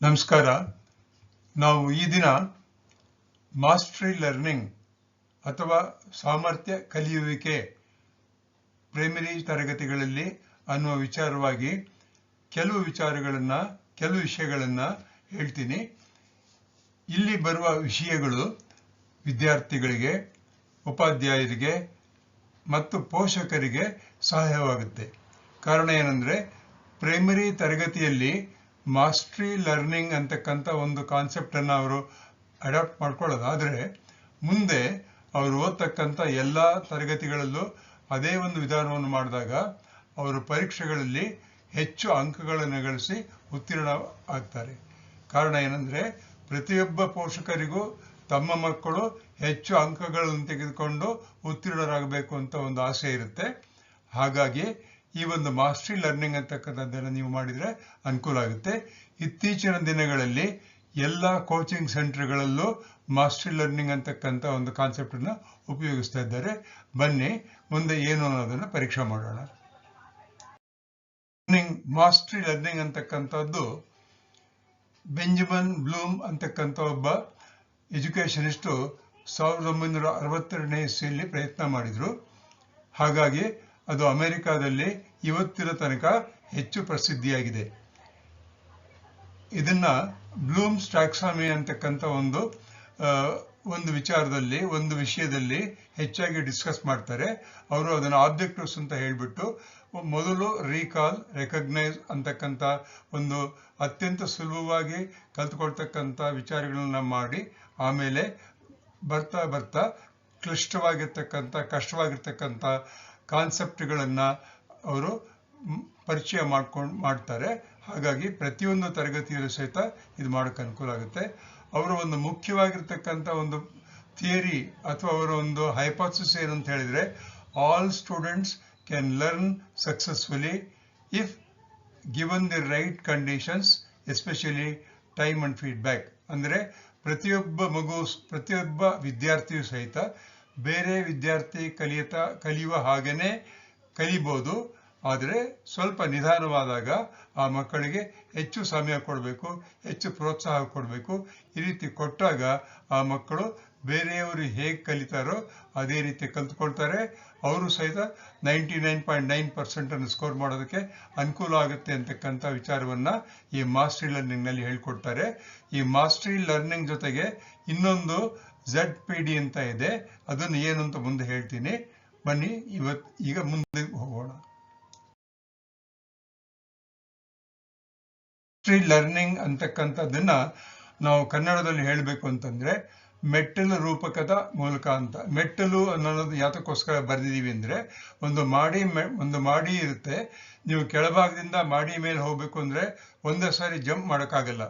ನಮಸ್ಕಾರ. ನಾವು ಈ ದಿನ ಮಾಸ್ಟ್ರಿ ಲರ್ನಿಂಗ್ ಅಥವಾ ಸಾಮರ್ಥ್ಯ ಕಲಿಯುವಿಕೆ ಪ್ರೈಮರಿ ತರಗತಿಗಳಲ್ಲಿ ಅನ್ನುವ ವಿಚಾರವಾಗಿ ಕೆಲವು ವಿಚಾರಗಳನ್ನು, ಕೆಲವು ವಿಷಯಗಳನ್ನು ಹೇಳ್ತೀನಿ. ಇಲ್ಲಿ ಬರುವ ವಿಷಯಗಳು ವಿದ್ಯಾರ್ಥಿಗಳಿಗೆ, ಉಪಾಧ್ಯಾಯರಿಗೆ ಮತ್ತು ಪೋಷಕರಿಗೆ ಸಹಾಯವಾಗುತ್ತೆ. ಕಾರಣ ಏನಂದ್ರೆ ಪ್ರೈಮರಿ ತರಗತಿಯಲ್ಲಿ ಮಾಸ್ಟ್ರಿ ಲರ್ನಿಂಗ್ ಅಂತಕ್ಕಂಥ ಒಂದು ಕಾನ್ಸೆಪ್ಟ್ ಅನ್ನು ಅವರು ಅಡಾಪ್ಟ್ ಮಾಡ್ಕೊಳ್ಳೋದು ಆದರೆ ಮುಂದೆ ಅವರು ಓದ್ತಕ್ಕಂಥ ಎಲ್ಲ ತರಗತಿಗಳಲ್ಲೂ ಅದೇ ಒಂದು ವಿಧಾನವನ್ನು ಮಾಡಿದಾಗ ಅವರು ಪರೀಕ್ಷೆಗಳಲ್ಲಿ ಹೆಚ್ಚು ಅಂಕಗಳನ್ನು ಗಳಿಸಿ ಉತ್ತೀರ್ಣ ಆಗ್ತಾರೆ. ಕಾರಣ ಏನಂದ್ರೆ, ಪ್ರತಿಯೊಬ್ಬ ಪೋಷಕರಿಗೂ ತಮ್ಮ ಮಕ್ಕಳು ಹೆಚ್ಚು ಅಂಕಗಳನ್ನು ತೆಗೆದುಕೊಂಡು ಉತ್ತೀರ್ಣರಾಗಬೇಕು ಅಂತ ಒಂದು ಆಸೆ ಇರುತ್ತೆ. ಹಾಗಾಗಿ ಈ ಒಂದು ಮಾಸ್ಟ್ರಿ ಲರ್ನಿಂಗ್ ಅಂತಕ್ಕಂಥದ್ದನ್ನು ನೀವು ಮಾಡಿದರೆ ಅನುಕೂಲ ಆಗುತ್ತೆ. ಇತ್ತೀಚಿನ ದಿನಗಳಲ್ಲಿ ಎಲ್ಲ ಕೋಚಿಂಗ್ ಸೆಂಟರ್ಗಳಲ್ಲೂ ಮಾಸ್ಟ್ರಿ ಲರ್ನಿಂಗ್ ಅಂತಕ್ಕಂಥ ಒಂದು ಕಾನ್ಸೆಪ್ಟನ್ನು ಉಪಯೋಗಿಸ್ತಾ ಇದ್ದಾರೆ. ಬನ್ನಿ, ಮುಂದೆ ಏನು ಅನ್ನೋದನ್ನು ಪರೀಕ್ಷೆ ಮಾಡೋಣ. ಮಾಸ್ಟ್ರಿ ಲರ್ನಿಂಗ್ ಅಂತಕ್ಕಂಥದ್ದು ಬೆಂಜಮನ್ ಬ್ಲೂಮ್ ಅಂತಕ್ಕಂಥ ಒಬ್ಬ ಎಜುಕೇಷನಿಸ್ಟು ಸಾವಿರದ ಒಂಬೈನೂರ ಅರವತ್ತೆರಡನೇ ಇಸ್ವಿಯಲ್ಲಿ ಪ್ರಯತ್ನ ಮಾಡಿದ್ರು. ಹಾಗಾಗಿ ಅದು ಅಮೆರಿಕಾದಲ್ಲಿ ಇವತ್ತಿನ ತನಕ ಹೆಚ್ಚು ಪ್ರಸಿದ್ಧಿಯಾಗಿದೆ. ಇದನ್ನ ಬ್ಲೂಮ್ಸ್ ಟ್ಯಾಕ್ಸಾಮಿ ಅಂತಕ್ಕಂಥ ಒಂದು ಒಂದು ವಿಚಾರದಲ್ಲಿ, ಒಂದು ವಿಷಯದಲ್ಲಿ ಹೆಚ್ಚಾಗಿ ಡಿಸ್ಕಸ್ ಮಾಡ್ತಾರೆ. ಅವರು ಅದನ್ನು ಆಬ್ಜೆಕ್ಟಿವ್ಸ್ ಅಂತ ಹೇಳ್ಬಿಟ್ಟು, ಮೊದಲು ರೀಕಾಲ್, ರೆಕಗ್ನೈಸ್ ಅಂತಕ್ಕಂಥ ಒಂದು ಅತ್ಯಂತ ಸುಲಭವಾಗಿ ಕಲ್ತ್ಕೊಳ್ತಕ್ಕಂಥ ವಿಚಾರಗಳನ್ನ ಮಾಡಿ, ಆಮೇಲೆ ಬರ್ತಾ ಬರ್ತಾ ಕ್ಲಿಷ್ಟವಾಗಿರ್ತಕ್ಕಂಥ, ಕಷ್ಟವಾಗಿರ್ತಕ್ಕಂಥ ಕಾನ್ಸೆಪ್ಟ್ಗಳನ್ನ ಅವರು ಪರಿಚಯ ಮಾಡ್ಕೊಂಡು ಮಾಡ್ತಾರೆ. ಹಾಗಾಗಿ ಪ್ರತಿಯೊಂದು ತರಗತಿಯಲ್ಲೂ ಸಹಿತ ಇದು ಮಾಡೋಕ್ಕೆ ಅನುಕೂಲ ಆಗುತ್ತೆ. ಅವರ ಒಂದು ಮುಖ್ಯವಾಗಿರ್ತಕ್ಕಂಥ ಒಂದು ಥಿಯರಿ ಅಥವಾ ಅವರ ಒಂದು ಹೈಪಾಸಿಸ್ ಏನಂತ ಹೇಳಿದರೆ all students can learn successfully if given the right conditions especially time and feedback ಅಂದರೆ ಪ್ರತಿಯೊಬ್ಬ ಮಗು, ಪ್ರತಿಯೊಬ್ಬ ವಿದ್ಯಾರ್ಥಿಯು ಸಹಿತ ಬೇರೆ ವಿದ್ಯಾರ್ಥಿ ಕಲಿಯುತ್ತಾ ಕಲಿಯುವ ಹಾಗೇನೆ ಕಲಿಬೋದು. ಆದರೆ ಸ್ವಲ್ಪ ನಿಧಾನವಾದಾಗ ಆ ಮಕ್ಕಳಿಗೆ ಹೆಚ್ಚು ಸಮಯ ಕೊಡಬೇಕು, ಹೆಚ್ಚು ಪ್ರೋತ್ಸಾಹ ಕೊಡಬೇಕು. ಈ ರೀತಿ ಕೊಟ್ಟಾಗ ಆ ಮಕ್ಕಳು ಬೇರೆಯವರು ಹೇಗೆ ಕಲಿತಾರೋ ಅದೇ ರೀತಿ ಕಲ್ತ್ಕೊಳ್ತಾರೆ. ಅವರು ಸಹಿತ ನೈಂಟಿ ನೈನ್ ಪಾಯಿಂಟ್ ನೈನ್ ಪರ್ಸೆಂಟನ್ನು ಸ್ಕೋರ್ ಮಾಡೋದಕ್ಕೆ ಅನುಕೂಲ ಆಗುತ್ತೆ ಅಂತಕ್ಕಂಥ ವಿಚಾರವನ್ನ ಈ ಮಾಸ್ಟ್ರಿ ಲರ್ನಿಂಗ್ನಲ್ಲಿ ಹೇಳ್ಕೊಡ್ತಾರೆ. ಈ ಮಾಸ್ಟ್ರಿ ಲರ್ನಿಂಗ್ ಜೊತೆಗೆ ಇನ್ನೊಂದು ಝಡ್ ಪಿ ಡಿ ಅಂತ ಇದೆ. ಅದನ್ನು ಏನು ಅಂತ ಮುಂದೆ ಹೇಳ್ತೀನಿ. ಬನ್ನಿ ಇವತ್ತು ಈಗ ಮುಂದೆ ಹೋಗೋಣ. ಮಾಸ್ಟ್ರಿ ಲರ್ನಿಂಗ್ ಅಂತಕ್ಕಂಥದ್ದನ್ನ ನಾವು ಕನ್ನಡದಲ್ಲಿ ಹೇಳಬೇಕು ಅಂತಂದ್ರೆ ಮೆಟ್ಟಲು ರೂಪಕದ ಮೂಲಕ ಅಂತ. ಮೆಟ್ಟಲು ಅನ್ನೋದು ಯಾತಕ್ಕೋಸ್ಕರ ಬರೆದಿದ್ದೀವಿ ಅಂದ್ರೆ ಒಂದು ಮಾಡಿ ಒಂದು ಮಾಡಿ ಇರುತ್ತೆ. ನೀವು ಕೆಳಭಾಗದಿಂದ ಮಾಡಿ ಮೇಲೆ ಹೋಗ್ಬೇಕು ಅಂದ್ರೆ ಒಂದೇ ಸಾರಿ ಜಂಪ್ ಮಾಡೋಕ್ಕಾಗಲ್ಲ.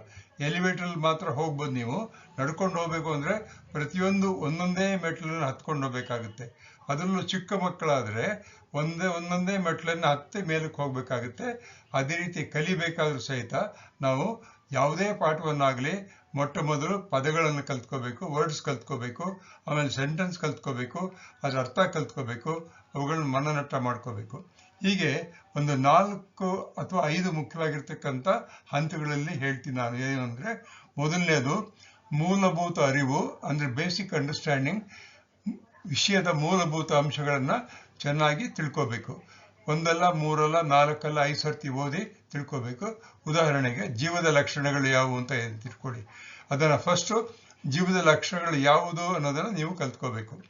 ಎಲಿವೇಟರ್ ಮಾತ್ರ ಹೋಗ್ಬೋದು ನೀವು. ನಡ್ಕೊಂಡು ಹೋಗ್ಬೇಕು ಅಂದ್ರೆ ಪ್ರತಿಯೊಂದು ಒಂದೊಂದೇ ಮೆಟ್ಲನ್ನು ಹತ್ಕೊಂಡು ಹೋಗ್ಬೇಕಾಗುತ್ತೆ. ಅದರಲ್ಲೂ ಚಿಕ್ಕ ಮಕ್ಕಳಾದ್ರೆ ಒಂದೇ, ಒಂದೊಂದೇ ಮೆಟ್ಲನ್ನು ಹತ್ತಿ ಮೇಲಕ್ಕೆ ಹೋಗಬೇಕಾಗುತ್ತೆ. ಅದೇ ರೀತಿ ಕಲಿಬೇಕಾದ್ರೂ ಸಹಿತ ನಾವು ಯಾವುದೇ ಪಾಠವನ್ನಾಗಲಿ ಮೊಟ್ಟ ಮೊದಲು ಪದಗಳನ್ನು ಕಲ್ತ್ಕೋಬೇಕು, ವರ್ಡ್ಸ್ ಕಲ್ತ್ಕೋಬೇಕು, ಆಮೇಲೆ ಸೆಂಟೆನ್ಸ್ ಕಲ್ತ್ಕೋಬೇಕು, ಅದರ ಅರ್ಥ ಕಲ್ತ್ಕೋಬೇಕು, ಅವುಗಳನ್ನ ಮನನಟ್ಟ ಮಾಡ್ಕೋಬೇಕು. ಹೀಗೆ ಒಂದು ನಾಲ್ಕು ಅಥವಾ ಐದು ಮುಖ್ಯವಾಗಿರ್ತಕ್ಕಂಥ ಹಂತಗಳಲ್ಲಿ ಹೇಳ್ತೀನಿ ನಾನು. ಏನು ಅಂದ್ರೆ ಮೊದಲನೇದು ಮೂಲಭೂತ ಅರಿವು, ಅಂದ್ರೆ ಬೇಸಿಕ್ ಅಂಡರ್ಸ್ಟ್ಯಾಂಡಿಂಗ್ ವಿಷಯದ ಮೂಲಭೂತ ಅಂಶಗಳನ್ನು ಚೆನ್ನಾಗಿ ತಿಳ್ಕೋಬೇಕು. ಒಂದಲ್ಲ, ಮೂರಲ್ಲ, ನಾಲ್ಕಲ್ಲ, ಐದು ಸರ್ತಿ ಓದಿ ತಿಳ್ಕೋಬೇಕು. ಉದಾಹರಣೆಗೆ, ಜೀವದ ಲಕ್ಷಣಗಳು ಯಾವುವು ಅಂತ ತಿಳ್ಕೊಳ್ಳಿ. ಅದನ್ನು ಫಸ್ಟು ಜೀವದ ಲಕ್ಷಣಗಳು ಯಾವುದು ಅನ್ನೋದನ್ನ ನೀವು ಕಲ್ತ್ಕೋಬೇಕು.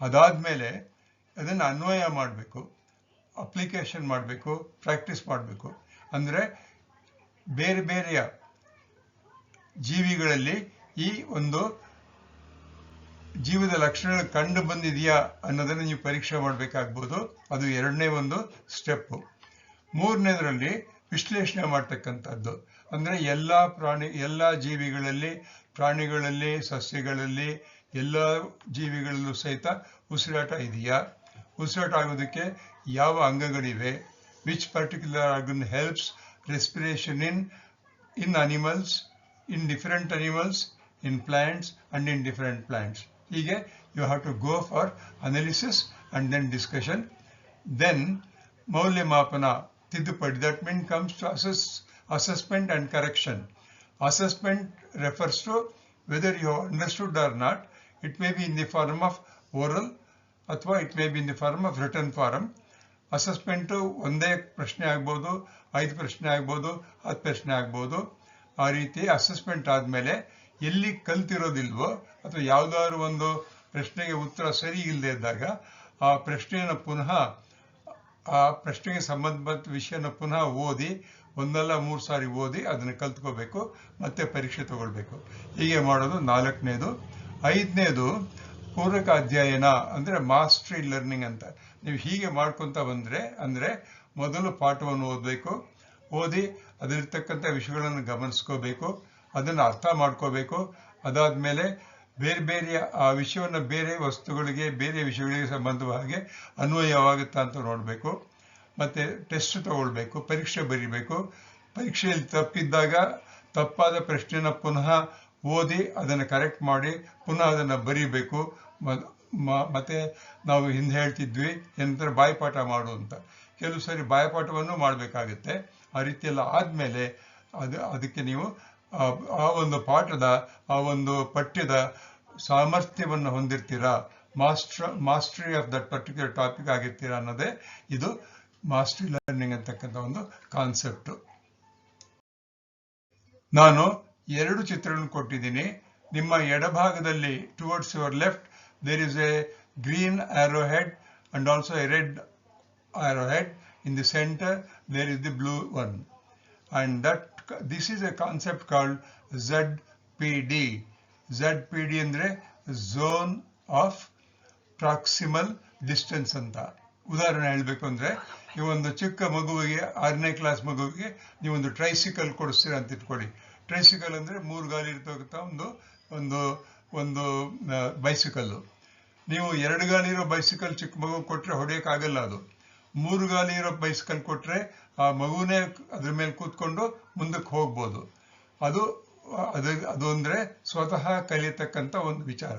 ಅದಾದ್ಮೇಲೆ ಅದನ್ನು ಅನ್ವಯ ಮಾಡಬೇಕು. ಅಪ್ಲಿಕೇಶನ್ ಮಾಡಬೇಕು, ಪ್ರಾಕ್ಟೀಸ್ ಮಾಡಬೇಕು. ಅಂದರೆ ಬೇರೆ ಬೇರೆಯ ಜೀವಿಗಳಲ್ಲಿ ಈ ಒಂದು ಜೀವದ ಲಕ್ಷಣಗಳು ಕಂಡು ಬಂದಿದೆಯಾ ಅನ್ನೋದನ್ನ ನೀವು ಪರೀಕ್ಷೆ ಮಾಡಬೇಕಾಗ್ಬೋದು. ಅದು ಎರಡನೇ ಒಂದು ಸ್ಟೆಪ್ಪು ಮೂರನೇದರಲ್ಲಿ ವಿಶ್ಲೇಷಣೆ ಮಾಡ್ತಕ್ಕಂಥದ್ದು. ಅಂದರೆ ಎಲ್ಲ ಪ್ರಾಣಿ, ಎಲ್ಲ ಜೀವಿಗಳಲ್ಲಿ, ಪ್ರಾಣಿಗಳಲ್ಲಿ, ಸಸ್ಯಗಳಲ್ಲಿ, ಎಲ್ಲ ಜೀವಿಗಳಲ್ಲೂ ಸಹಿತ ಉಸಿರಾಟ ಇದೆಯಾ? ಉಸಿರಾಟ ಆಗೋದಕ್ಕೆ ಯಾವ ಅಂಗಗಳಿವೆ? Which particular organ helps respiration in in animals in different animals in plants and in different plants ಹೀಗೆ you have to go for analysis and then discussion then ಮೌಲ್ಯಮಾಪನ ತಿದ್ದುಪಡಿ that mean comes to assess assessment and correction assessment refers to whether you have understood or not. It may be in the form of oral ಅಥವಾ it may be in the form of written form assessment ಒಂದೇ ಪ್ರಶ್ನೆ ಆಗ್ಬೋದು ಐದು ಪ್ರಶ್ನೆ ಆಗ್ಬೋದು ಹತ್ತು ಪ್ರಶ್ನೆ ಆಗ್ಬೋದು ಆ ರೀತಿ ಅಸೆಸ್ಮೆಂಟ್ ಆದಮೇಲೆ ಎಲ್ಲಿ ಕಲ್ತಿರೋದಿಲ್ವೋ ಅಥವಾ ಯಾವುದಾದ್ರು ಒಂದು ಪ್ರಶ್ನೆಗೆ ಉತ್ತರ ಸರಿ ಇಲ್ಲದೆ ಇದ್ದಾಗ ಆ ಪ್ರಶ್ನೆಯನ್ನು ಪುನಃ, ಆ ಪ್ರಶ್ನೆಗೆ ಸಂಬಂಧಪಟ್ಟ ವಿಷಯನ ಪುನಃ ಓದಿ, ಒಂದಲ್ಲ ಮೂರು ಸಾರಿ ಓದಿ ಅದನ್ನು ಕಲ್ತ್ಕೋಬೇಕು, ಮತ್ತೆ ಪರೀಕ್ಷೆ ತಗೊಳ್ಬೇಕು. ಹೀಗೆ ಮಾಡೋದು ನಾಲ್ಕನೇದು. ಐದನೇದು, ಪೂರಕ ಅಧ್ಯಯನ ಅಂದ್ರೆ ಮಾಸ್ಟ್ರಿ ಲರ್ನಿಂಗ್ ಅಂತ. ನೀವು ಹೀಗೆ ಮಾಡ್ಕೊತ ಬಂದ್ರೆ, ಅಂದ್ರೆ ಮೊದಲು ಪಾಠವನ್ನು ಓದಬೇಕು, ಓದಿ ಅದರಿರ್ತಕ್ಕಂಥ ವಿಷಯಗಳನ್ನು ಗಮನಿಸ್ಕೋಬೇಕು ಅದನ್ನು ಅರ್ಥ ಮಾಡ್ಕೋಬೇಕು. ಅದಾದ್ಮೇಲೆ ಬೇರೆ ಬೇರೆ, ಆ ವಿಷಯವನ್ನು ಬೇರೆ ವಸ್ತುಗಳಿಗೆ, ಬೇರೆ ವಿಷಯಗಳಿಗೆ ಸಂಬಂಧವಾಗಿ ಅನ್ವಯವಾಗುತ್ತಾ ಅಂತ ನೋಡಬೇಕು. ಮತ್ತೆ ಟೆಸ್ಟ್ ತಗೊಳ್ಬೇಕು, ಪರೀಕ್ಷೆ ಬರೀಬೇಕು. ಪರೀಕ್ಷೆಯಲ್ಲಿ ತಪ್ಪಿದ್ದಾಗ ತಪ್ಪಾದ ಪ್ರಶ್ನೆನ ಪುನಃ ಓದಿ ಅದನ್ನು ಕರೆಕ್ಟ್ ಮಾಡಿ ಪುನಃ ಅದನ್ನು ಬರೀಬೇಕು. ಮತ್ತೆ ನಾವು ಹಿಂದೆ ಹೇಳ್ತಿದ್ವಿ, ಏನಂತಾರೆ ಬಾಯಿಪಾಠ ಮಾಡು ಅಂತ. ಕೆಲವು ಸರಿ ಬಾಯಪಾಠವನ್ನು ಮಾಡಬೇಕಾಗುತ್ತೆ. ಆ ರೀತಿಯೆಲ್ಲ ಆದಮೇಲೆ ಅದು, ಅದಕ್ಕೆ ನೀವು ಆ ಒಂದು ಪಾಠದ, ಆ ಒಂದು ಪಠ್ಯದ ಸಾಮರ್ಥ್ಯವನ್ನು ಹೊಂದಿರ್ತೀರಾ? Master, mastery of that particular topic ಆಗಿರ್ತೀರಾ ಅನ್ನೋದೇ ಇದು ಮಾಸ್ಟ್ರಿ ಲರ್ನಿಂಗ್ ಅಂತಕ್ಕಂಥ ಒಂದು ಕಾನ್ಸೆಪ್ಟ್. ನಾನು ಎರಡು ಚಿತ್ರಗಳನ್ನು ಕೊಟ್ಟಿದ್ದೀನಿ. ನಿಮ್ಮ ಎಡಭಾಗದಲ್ಲಿ towards your left there is a green arrow head and also a red arrow head in the center there is the blue one and that this is a concept called ZPD. ZPD ಅಂದರೆ zone of proximal distance ಅಂತ. ಉದಾಹರಣೆ ಹೇಳಬೇಕು ಅಂದ್ರೆ ನೀವು ಒಂದು ಚಿಕ್ಕ ಮಗುವಿಗೆ, ಆರನೇ ಕ್ಲಾಸ್ ಮಗುವಿಗೆ ನೀವೊಂದು ಟ್ರೈಸಿಕಲ್ ಕೊಡಿಸ್ತೀರ ಅಂತ ಇಟ್ಕೊಳ್ಳಿ. ಟ್ರೈಸಿಕಲ್ ಅಂದ್ರೆ ಮೂರು ಗಾಲಿ ಇರ್ತಕ್ಕಂಥ ಒಂದು ಒಂದು ಒಂದು ಬೈಸಿಕಲ್ಲು ನೀವು ಎರಡು ಗಾಲಿ ಇರೋ ಬೈಸಿಕಲ್ ಚಿಕ್ಕ ಮಗು ಕೊಟ್ರೆ ಹೊಡೆಯೋಕ್ಕಾಗಲ್ಲ ಅದು. ಮೂರು ಗಾಲಿ ಇರೋ ಬೈಸಿಕಲ್ ಕೊಟ್ರೆ ಆ ಮಗುನೇ ಅದ್ರ ಮೇಲೆ ಕೂತ್ಕೊಂಡು ಮುಂದಕ್ಕೆ ಹೋಗ್ಬೋದು. ಅದು ಅದು ಅದು ಅಂದ್ರೆ ಸ್ವತಃ ಕಲಿಯತಕ್ಕಂಥ ಒಂದು ವಿಚಾರ.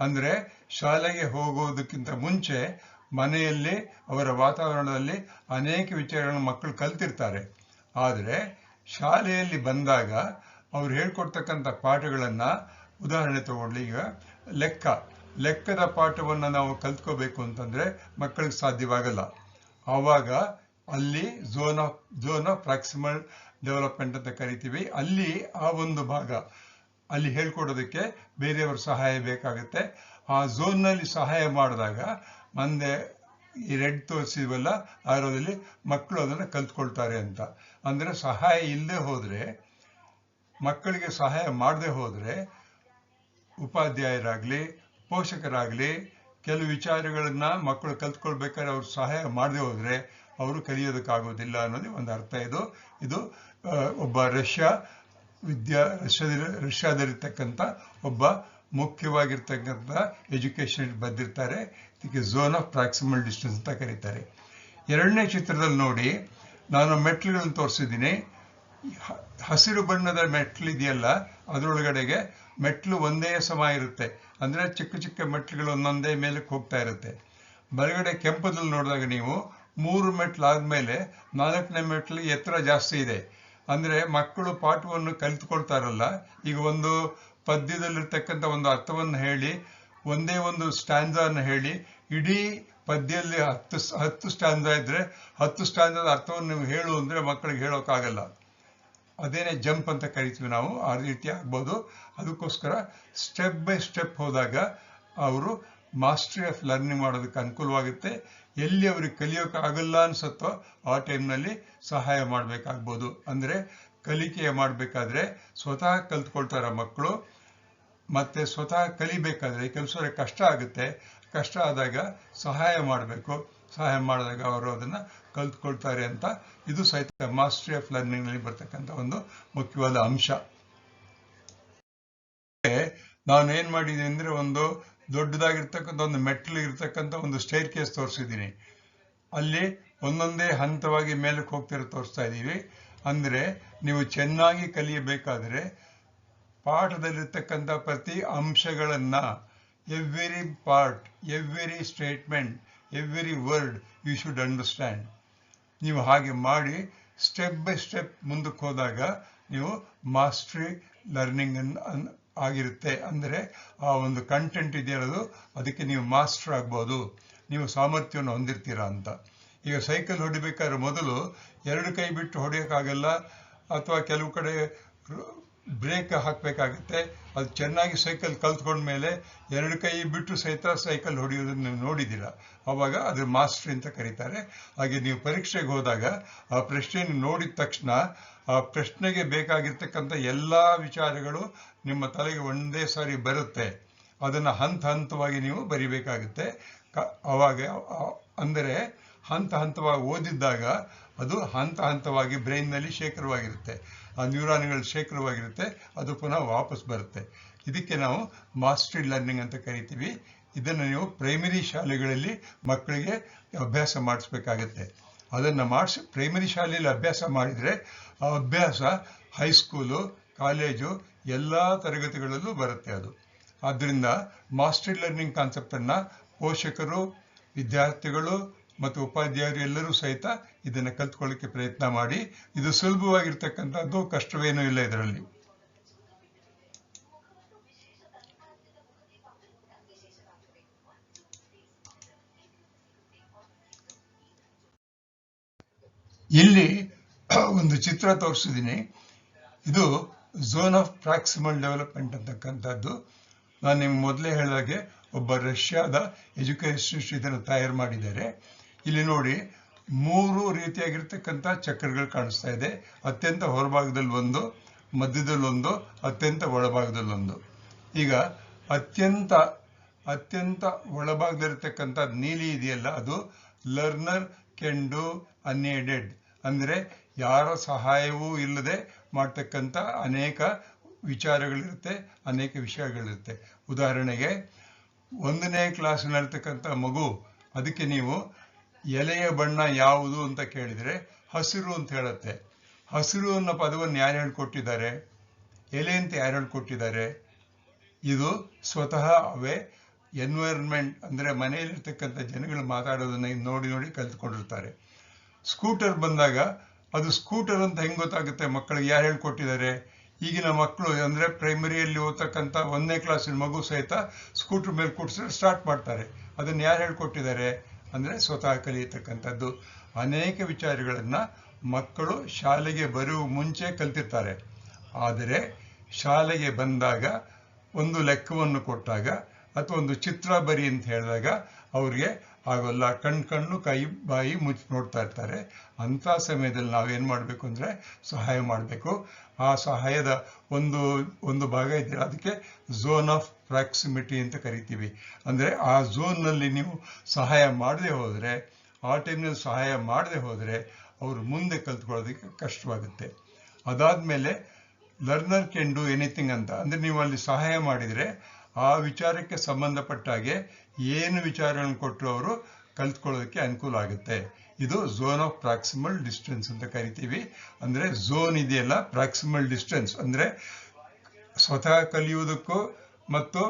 ಅಂದ್ರೆ ಶಾಲೆಗೆ ಹೋಗೋದಕ್ಕಿಂತ ಮುಂಚೆ ಮನೆಯಲ್ಲಿ, ಅವರ ವಾತಾವರಣದಲ್ಲಿ ಅನೇಕ ವಿಚಾರಗಳನ್ನು ಮಕ್ಕಳು ಕಲ್ತಿರ್ತಾರೆ. ಆದರೆ ಶಾಲೆಯಲ್ಲಿ ಬಂದಾಗ ಅವ್ರು ಹೇಳ್ಕೊಡ್ತಕ್ಕಂಥ ಪಾಠಗಳನ್ನ ಉದಾಹರಣೆ ತಗೊಳ್ಳಿ ಈಗ ಲೆಕ್ಕ. ಲೆಕ್ಕದ ಪಾಠವನ್ನ ನಾವು ಕಲ್ತ್ಕೋಬೇಕು ಅಂತಂದ್ರೆ ಮಕ್ಕಳಿಗೆ ಸಾಧ್ಯವಾಗಲ್ಲ. ಆವಾಗ ಅಲ್ಲಿ zone of zone of proximal development ಅಂತ ಕರಿತೀವಿ. ಅಲ್ಲಿ ಆ ಒಂದು ಭಾಗ, ಅಲ್ಲಿ ಹೇಳ್ಕೊಡೋದಕ್ಕೆ ಬೇರೆಯವ್ರ ಸಹಾಯ ಬೇಕಾಗುತ್ತೆ. ಆ ಝೋನ್ನಲ್ಲಿ ಸಹಾಯ ಮಾಡಿದಾಗ ಮಂದೆ ಈ ರೆಡ್ ತೋರಿಸಿದ್ವಲ್ಲ ಆರೋದಲ್ಲಿ ಮಕ್ಕಳು ಅದನ್ನು ಕಲ್ತ್ಕೊಳ್ತಾರೆ ಅಂತ. ಅಂದ್ರೆ ಸಹಾಯ ಇಲ್ಲದೆ ಹೋದ್ರೆ, ಮಕ್ಕಳಿಗೆ ಸಹಾಯ ಮಾಡದೆ ಹೋದ್ರೆ ಉಪಾಧ್ಯಾಯರಾಗ್ಲಿ, ಪೋಷಕರಾಗ್ಲಿ ಕೆಲವು ವಿಚಾರಗಳನ್ನ ಮಕ್ಕಳು ಕಲ್ತ್ಕೊಳ್ಬೇಕಾದ್ರೆ ಅವ್ರು ಸಹಾಯ ಮಾಡದೆ ಹೋದ್ರೆ ಅವರು ಕಲಿಯೋದಕ್ಕಾಗೋದಿಲ್ಲ ಅನ್ನೋದೇ ಒಂದು ಅರ್ಥ ಇದು. ಇದು ಒಬ್ಬ ರಷ್ಯಾ ವಿದ್ಯಾ ರಷ್ಯಾದಲ್ಲಿ ರಷ್ಯಾದಲ್ಲಿರ್ತಕ್ಕಂಥ ಒಬ್ಬ ಮುಖ್ಯವಾಗಿರ್ತಕ್ಕಂಥ ಎಜುಕೇಶನ್ ಬಂದಿರ್ತಾರೆ. ಇದಕ್ಕೆ ಝೋನ್ ಆಫ್ ಪ್ರಾಕ್ಸಿಮಲ್ ಡಿಸ್ಟೆನ್ಸ್ ಅಂತ ಕರೀತಾರೆ. ಎರಡನೇ ಚಿತ್ರದಲ್ಲಿ ನೋಡಿ, ನಾನು ಮೆಟ್ಲುಗಳನ್ನು ತೋರಿಸಿದ್ದೀನಿ. ಹಸಿರು ಬಣ್ಣದ ಮೆಟ್ಲಿದೆಯಲ್ಲ ಅದರೊಳಗಡೆಗೆ ಮೆಟ್ಲು ಒಂದೇ ಸಮ ಇರುತ್ತೆ. ಅಂದರೆ ಚಿಕ್ಕ ಚಿಕ್ಕ ಮೆಟ್ಲುಗಳು ಒಂದೊಂದೇ ಮೇಲಕ್ಕೆ ಹೋಗ್ತಾ ಇರುತ್ತೆ. ಬಲಗಡೆ ಕೆಂಪದಲ್ಲಿ ನೋಡಿದಾಗ ನೀವು ಮೂರು ಮೆಟ್ಲು ಆದಮೇಲೆ ನಾಲ್ಕನೇ ಮೆಟ್ಲು ಎತ್ತರ ಜಾಸ್ತಿ ಇದೆ. ಅಂದರೆ ಮಕ್ಕಳು ಪಾಠವನ್ನು ಕಲಿತುಕೊಳ್ತಾರಲ್ಲ, ಈಗ ಒಂದು ಪದ್ಯದಲ್ಲಿರ್ತಕ್ಕಂಥ ಒಂದು ಅರ್ಥವನ್ನು ಹೇಳಿ, ಒಂದೇ ಒಂದು ಸ್ಟ್ಯಾಂಡನ್ನು ಹೇಳಿ, ಇಡೀ ಪದ್ಯದಲ್ಲಿ ಹತ್ತು ಹತ್ತು ಸ್ಟ್ಯಾಂಡ ಇದ್ದರೆ ಹತ್ತು ಸ್ಟ್ಯಾನ್ಸದ ಅರ್ಥವನ್ನು ನೀವು ಹೇಳು ಅಂದರೆ ಮಕ್ಕಳಿಗೆ ಹೇಳೋಕ್ಕಾಗಲ್ಲ. ಅದೇನೆ ಜಂಪ್ ಅಂತ ಕರಿತೀವಿ ನಾವು, ಆ ರೀತಿ ಆಗ್ಬೋದು. ಅದಕ್ಕೋಸ್ಕರ ಸ್ಟೆಪ್ ಬೈ ಸ್ಟೆಪ್ ಹೋದಾಗ ಅವರು ಮಾಸ್ಟ್ರಿ ಆಫ್ ಲರ್ನಿಂಗ್ ಮಾಡೋದಕ್ಕೆ ಅನುಕೂಲವಾಗುತ್ತೆ. ಎಲ್ಲಿ ಅವ್ರಿಗೆ ಕಲಿಯೋಕೆ ಆಗಲ್ಲ ಅನ್ಸುತ್ತೋ ಆ ಟೈಮ್ನಲ್ಲಿ ಸಹಾಯ ಮಾಡಬೇಕಾಗ್ಬೋದು. ಅಂದರೆ ಕಲಿಕೆ ಮಾಡಬೇಕಾದ್ರೆ ಸ್ವತಃ ಕಲ್ತ್ಕೊಳ್ತಾರ ಮಕ್ಕಳು, ಮತ್ತೆ ಸ್ವತಃ ಕಲಿಬೇಕಾದ್ರೆ ಕೆಲಸ ಕಷ್ಟ ಆಗುತ್ತೆ. ಕಷ್ಟ ಆದಾಗ ಸಹಾಯ ಮಾಡಬೇಕು. ಸಹಾಯ ಮಾಡಿದಾಗ ಅವರು ಅದನ್ನ ಕಲ್ತ್ಕೊಳ್ತಾರೆ ಅಂತ. ಇದು ಸಹಿತ ಮಾಸ್ಟ್ರಿ ಆಫ್ ಲರ್ನಿಂಗ್ನಲ್ಲಿ ಬರ್ತಕ್ಕಂಥ ಒಂದು ಮುಖ್ಯವಾದ ಅಂಶ. ನಾನು ಏನ್ ಮಾಡಿದ್ದೀನಿ ಅಂದ್ರೆ ಒಂದು ದೊಡ್ಡದಾಗಿರ್ತಕ್ಕಂಥ ಒಂದು ಮೆಟ್ಲು ಇರ್ತಕ್ಕಂಥ ಒಂದು ಸ್ಟೇರ್ ಕೇಸ್ ತೋರಿಸಿದ್ದೀನಿ. ಅಲ್ಲಿ ಒಂದೊಂದೇ ಹಂತವಾಗಿ ಮೇಲಕ್ಕೆ ಹೋಗ್ತಿರೋ ತೋರಿಸ್ತಾ ಇದ್ದೀವಿ. ಅಂದ್ರೆ ನೀವು ಚೆನ್ನಾಗಿ ಕಲಿಯಬೇಕಾದ್ರೆ ಪಾಠದಲ್ಲಿರ್ತಕ್ಕಂಥ ಪ್ರತಿ ಅಂಶಗಳನ್ನ every part every statement every word you should understand ನೀವು ಹಾಗೆ ಮಾಡಿ ಸ್ಟೆಪ್ ಬೈ ಸ್ಟೆಪ್ ಮುಂದಕ್ಕೆ ಹೋದಾಗ ನೀವು ಮಾಸ್ಟ್ರಿ ಲರ್ನಿಂಗ್ ಆಗಿರುತ್ತೆ. ಅಂದರೆ ಆ ಒಂದು ಕಂಟೆಂಟ್ ಇದೆಯಲ್ಲದು ಅದಕ್ಕೆ ನೀವು ಮಾಸ್ಟರ್ ಆಗ್ಬೋದು. ನೀವು ಸಾಮರ್ಥ್ಯವನ್ನು ಹೊಂದಿರ್ತೀರಾ ಅಂತ. ಈಗ ಸೈಕಲ್ ಹೊಡಿಬೇಕಾದ್ರೆ ಮೊದಲು ಎರಡು ಕೈ ಬಿಟ್ಟು ಹೊಡೆಯೋಕ್ಕಾಗಲ್ಲ, ಅಥವಾ ಕೆಲವು ಕಡೆ ಬ್ರೇಕ್ ಹಾಕಬೇಕಾಗುತ್ತೆ. ಅದು ಚೆನ್ನಾಗಿ ಸೈಕಲ್ ಕಲ್ತ್ಕೊಂಡ್ಮೇಲೆ ಎರಡು ಕೈ ಬಿಟ್ಟು ಸಹಿತ ಸೈಕಲ್ ಹೊಡೆಯೋದನ್ನು ನೀವು ನೋಡಿದ್ದೀರ ಅವಾಗ ಅದು ಮಾಸ್ಟ್ರಿ ಅಂತ ಕರೀತಾರೆ. ಹಾಗೆ ನೀವು ಪರೀಕ್ಷೆಗೆ ಹೋದಾಗ ಆ ಪ್ರಶ್ನೆಯನ್ನು ನೋಡಿದ ತಕ್ಷಣ ಆ ಪ್ರಶ್ನೆಗೆ ಬೇಕಾಗಿರ್ತಕ್ಕಂಥ ಎಲ್ಲ ವಿಚಾರಗಳು ನಿಮ್ಮ ತಲೆಗೆ ಒಂದೇ ಸಾರಿ ಬರುತ್ತೆ. ಅದನ್ನು ಹಂತ ಹಂತವಾಗಿ ನೀವು ಬರಿಬೇಕಾಗುತ್ತೆ. ಕ ಅವಾಗ ಅಂದರೆ ಹಂತ ಹಂತವಾಗಿ ಓದಿದ್ದಾಗ ಅದು ಹಂತ ಹಂತವಾಗಿ ಬ್ರೈನ್ನಲ್ಲಿ ಶೇಖರವಾಗಿರುತ್ತೆ. ಆ ನ್ಯೂರಾನ್ಗಳು ಶೇಖರವಾಗಿರುತ್ತೆ, ಅದು ಪುನಃ ವಾಪಸ್ ಬರುತ್ತೆ. ಇದಕ್ಕೆ ನಾವು ಮಾಸ್ಟ್ರಿ ಲರ್ನಿಂಗ್ ಅಂತ ಕರಿತೀವಿ. ಇದನ್ನು ನೀವು ಪ್ರೈಮರಿ ಶಾಲೆಗಳಲ್ಲಿ ಮಕ್ಕಳಿಗೆ ಅಭ್ಯಾಸ ಮಾಡಿಸ್ಬೇಕಾಗತ್ತೆ. ಅದನ್ನು ಮಾಡಿಸಿ, ಪ್ರೈಮರಿ ಶಾಲೆಯಲ್ಲಿ ಅಭ್ಯಾಸ ಮಾಡಿದರೆ ಆ ಅಭ್ಯಾಸ ಹೈಸ್ಕೂಲು ಕಾಲೇಜು, ಎಲ್ಲ ತರಗತಿಗಳಲ್ಲೂ ಬರುತ್ತೆ ಅದು. ಆದ್ದರಿಂದ ಮಾಸ್ಟರ್ ಲರ್ನಿಂಗ್ ಕಾನ್ಸೆಪ್ಟನ್ನು ಪೋಷಕರು, ವಿದ್ಯಾರ್ಥಿಗಳು ಮತ್ತು ಉಪಾಧ್ಯಾಯರು ಎಲ್ಲರೂ ಸಹಿತ ಇದನ್ನು ಕಲ್ತ್ಕೊಳ್ಳಿಕ್ಕೆ ಪ್ರಯತ್ನ ಮಾಡಿ, ಇದು ಸುಲಭವಾಗಿರ್ತಕ್ಕಂಥದ್ದು, ಕಷ್ಟವೇನೂ ಇಲ್ಲ ಇದರಲ್ಲಿ. ಇಲ್ಲಿ ಒಂದು ಚಿತ್ರ ತೋರಿಸಿದ್ದೀನಿ. ಇದು ಝೋನ್ ಆಫ್ ಪ್ರಾಕ್ಸಿಮಲ್ ಡೆವಲಪ್ಮೆಂಟ್ ಅಂತಕ್ಕಂಥದ್ದು. ನಾನು ನಿಮ್ಗೆ ಮೊದಲೇ ಹೇಳಿದಾಗೆ ಒಬ್ಬ ರಷ್ಯಾದ ಎಜುಕೇಷನಿಸ್ಟ್ ಇದನ್ನು ತಯಾರು ಮಾಡಿದ್ದಾರೆ. ಇಲ್ಲಿ ನೋಡಿ, ಮೂರು ರೀತಿಯಾಗಿರ್ತಕ್ಕಂಥ ಚಕ್ರಗಳು ಕಾಣಿಸ್ತಾ ಇದೆ. ಅತ್ಯಂತ ಹೊರಭಾಗದಲ್ಲಿ ಒಂದು, ಮಧ್ಯದಲ್ಲಿ ಒಂದು, ಅತ್ಯಂತ ಒಳಭಾಗದಲ್ಲಿ ಈಗ ಅತ್ಯಂತ ಅತ್ಯಂತ ಒಳಭಾಗದಲ್ಲಿರ್ತಕ್ಕಂಥ ನೀಲಿ ಇದೆಯಲ್ಲ, ಅದು ಲರ್ನರ್ ಕೆನ್ ಡೂ ಅನ್ಏಡೆಡ್ ಅಂದರೆ ಯಾರ ಸಹಾಯವೂ ಇಲ್ಲದೆ ಮಾಡ್ತಕ್ಕಂಥ ಅನೇಕ ವಿಚಾರಗಳಿರುತ್ತೆ, ಅನೇಕ ವಿಷಯಗಳಿರುತ್ತೆ. ಉದಾಹರಣೆಗೆ, ಒಂದನೇ ಕ್ಲಾಸ್ನಲ್ಲಿರ್ತಕ್ಕಂಥ ಮಗು, ಅದಕ್ಕೆ ನೀವು ಎಲೆಯ ಬಣ್ಣ ಯಾವುದು ಅಂತ ಕೇಳಿದರೆ ಹಸಿರು ಅಂತ ಹೇಳುತ್ತೆ. ಹಸಿರು ಅನ್ನೋ ಪದವನ್ನು ಯಾರು ಹೇಳ್ಕೊಟ್ಟಿದ್ದಾರೆ? ಎಲೆ ಅಂತ ಯಾರು ಹೇಳ್ಕೊಟ್ಟಿದ್ದಾರೆ? ಇದು ಸ್ವತಃ ಅವೇ ಎನ್ವೈರನ್ಮೆಂಟ್ ಅಂದರೆ ಮನೆಯಲ್ಲಿರ್ತಕ್ಕಂಥ ಜನಗಳು ಮಾತಾಡೋದನ್ನ ನೋಡಿ ನೋಡಿ ಕಲ್ತ್ಕೊಂಡಿರ್ತಾರೆ. ಸ್ಕೂಟರ್ ಬಂದಾಗ ಅದು ಸ್ಕೂಟರ್ ಅಂತ ಹೆಂಗೆ ಗೊತ್ತಾಗುತ್ತೆ ಮಕ್ಕಳಿಗೆ? ಯಾರು ಹೇಳ್ಕೊಟ್ಟಿದ್ದಾರೆ? ಈಗಿನ ಮಕ್ಕಳು ಅಂದ್ರೆ ಪ್ರೈಮರಿಯಲ್ಲಿ ಓದ್ತಕ್ಕಂಥ ಒಂದನೇ ಕ್ಲಾಸಿನ ಮಗು ಸಹಿತ ಸ್ಕೂಟರ್ ಮೇಲೆ ಕೂಡಿಸಿದ್ರೆ ಸ್ಟಾರ್ಟ್ ಮಾಡ್ತಾರೆ. ಅದನ್ನು ಯಾರು ಹೇಳ್ಕೊಟ್ಟಿದ್ದಾರೆ? ಅಂದ್ರೆ ಸ್ವತಃ ಕಲಿಯತಕ್ಕಂಥದ್ದು ಅನೇಕ ವಿಚಾರಗಳನ್ನು ಮಕ್ಕಳು ಶಾಲೆಗೆ ಬರುವ ಮುಂಚೆ ಕಲ್ತಿರ್ತಾರೆ. ಆದರೆ ಶಾಲೆಗೆ ಬಂದಾಗ ಒಂದು ಲೆಕ್ಕವನ್ನು ಕೊಟ್ಟಾಗ ಅಥವಾ ಒಂದು ಚಿತ್ರ ಬರಿ ಅಂತ ಹೇಳಿದಾಗ ಅವ್ರಿಗೆ ಆಗೋಲ್ಲ ಕಣ್ ಕಣ್ಣು ಕೈ ಬಾಯಿ ಮುಚ್ಚಿ ನೋಡ್ತಾ ಇರ್ತಾರೆ. ಅಂಥ ಸಮಯದಲ್ಲಿ ನಾವೇನು ಮಾಡಬೇಕು ಅಂದರೆ ಸಹಾಯ ಮಾಡಬೇಕು. ಆ ಸಹಾಯದ ಒಂದು ಒಂದು ಭಾಗ ಇದೆ. ಅದಕ್ಕೆ ಝೋನ್ ಆಫ್ ಪ್ರಾಕ್ಸಿಮಿಟಿ ಅಂತ ಕರಿತೀವಿ. ಅಂದರೆ ಆ ಝೋನ್ನಲ್ಲಿ ನೀವು ಸಹಾಯ ಮಾಡದೆ ಹೋದರೆ, ಆ ಟೈಮ್ನಲ್ಲಿ ಸಹಾಯ ಮಾಡದೆ ಹೋದರೆ ಅವರು ಮುಂದೆ ಕಲ್ತ್ಕೊಳ್ಳೋದಕ್ಕೆ ಕಷ್ಟವಾಗುತ್ತೆ. ಅದಾದಮೇಲೆ ಲರ್ನರ್ ಕೆಂಡು ಎನಿಥಿಂಗ್ ಅಂತ. ಅಂದರೆ ನೀವು ಅಲ್ಲಿ ಸಹಾಯ ಮಾಡಿದರೆ ಆ ವಿಚಾರಕ್ಕೆ ಸಂಬಂಧಪಟ್ಟ ಹಾಗೆ ಏನು ವಿಚಾರಗಳನ್ನು ಕೊಟ್ಟರು ಅವರು, ಕಲ್ತ್ಕೊಳ್ಳೋದಕ್ಕೆ ಅನುಕೂಲ ಆಗುತ್ತೆ. ಇದು ಝೋನ್ ಆಫ್ ಪ್ರಾಕ್ಸಿಮಲ್ ಡಿಸ್ಟೆನ್ಸ್ ಅಂತ ಕರಿತೀವಿ. ಅಂದರೆ ಝೋನ್ ಇದೆಯಲ್ಲ ಪ್ರಾಕ್ಸಿಮಲ್ ಡಿಸ್ಟೆನ್ಸ್ ಅಂದರೆ ಸ್ವತಃ ಕಲಿಯುವುದಕ್ಕೂ ಮತ್ತು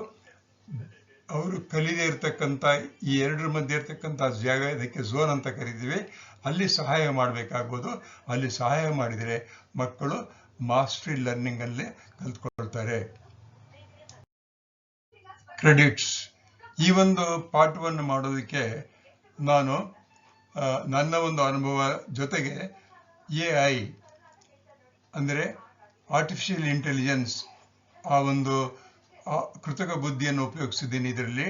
ಅವರು ಕಲಿದೇ ಇರತಕ್ಕಂಥ ಈ ಎರಡರ ಮಧ್ಯೆ ಇರತಕ್ಕಂಥ ಜಾಗ, ಇದಕ್ಕೆ ಝೋನ್ ಅಂತ ಕರಿತೀವಿ. ಅಲ್ಲಿ ಸಹಾಯ ಮಾಡಬೇಕಾಗ್ಬೋದು. ಅಲ್ಲಿ ಸಹಾಯ ಮಾಡಿದರೆ ಮಕ್ಕಳು ಮಾಸ್ಟ್ರಿ ಲರ್ನಿಂಗಲ್ಲಿ ಕಲ್ತ್ಕೊಳ್ತಾರೆ. ಕ್ರೆಡಿಟ್ಸ್ ಈ ಒಂದು ಪಾಠವನ್ನು ಮಾಡೋದಕ್ಕೆ ನಾನು ನನ್ನ ಒಂದು ಅನುಭವ ಜೊತೆಗೆ ಎ ಐ, ಅಂದರೆ ಆರ್ಟಿಫಿಷಿಯಲ್ ಇಂಟೆಲಿಜೆನ್ಸ್ ಆ ಒಂದು ಕೃತಕ ಬುದ್ಧಿಯನ್ನು ಉಪಯೋಗಿಸಿದ್ದೀನಿ ಇದರಲ್ಲಿ.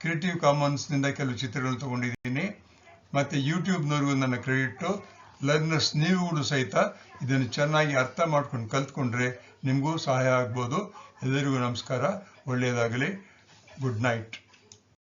ಕ್ರಿಯೇಟಿವ್ ಕಾಮನ್ಸ್ನಿಂದ ಕೆಲವು ಚಿತ್ರಗಳನ್ನು ತಗೊಂಡಿದ್ದೀನಿ. ಮತ್ತು ಯೂಟ್ಯೂಬ್ನವ್ರಿಗೂ ನನ್ನ ಕ್ರೆಡಿಟ್ಟು ಲರ್ನರ್ಸ್ ನೀವು ಸಹಿತ ಇದನ್ನು ಚೆನ್ನಾಗಿ ಅರ್ಥ ಮಾಡ್ಕೊಂಡು ಕಲ್ತ್ಕೊಂಡ್ರೆ ನಿಮಗೂ ಸಹಾಯ ಆಗ್ಬೋದು. ಎಲ್ಲರಿಗೂ ನಮಸ್ಕಾರ. ಒಳ್ಳೆಯದಾಗಲಿ. Good night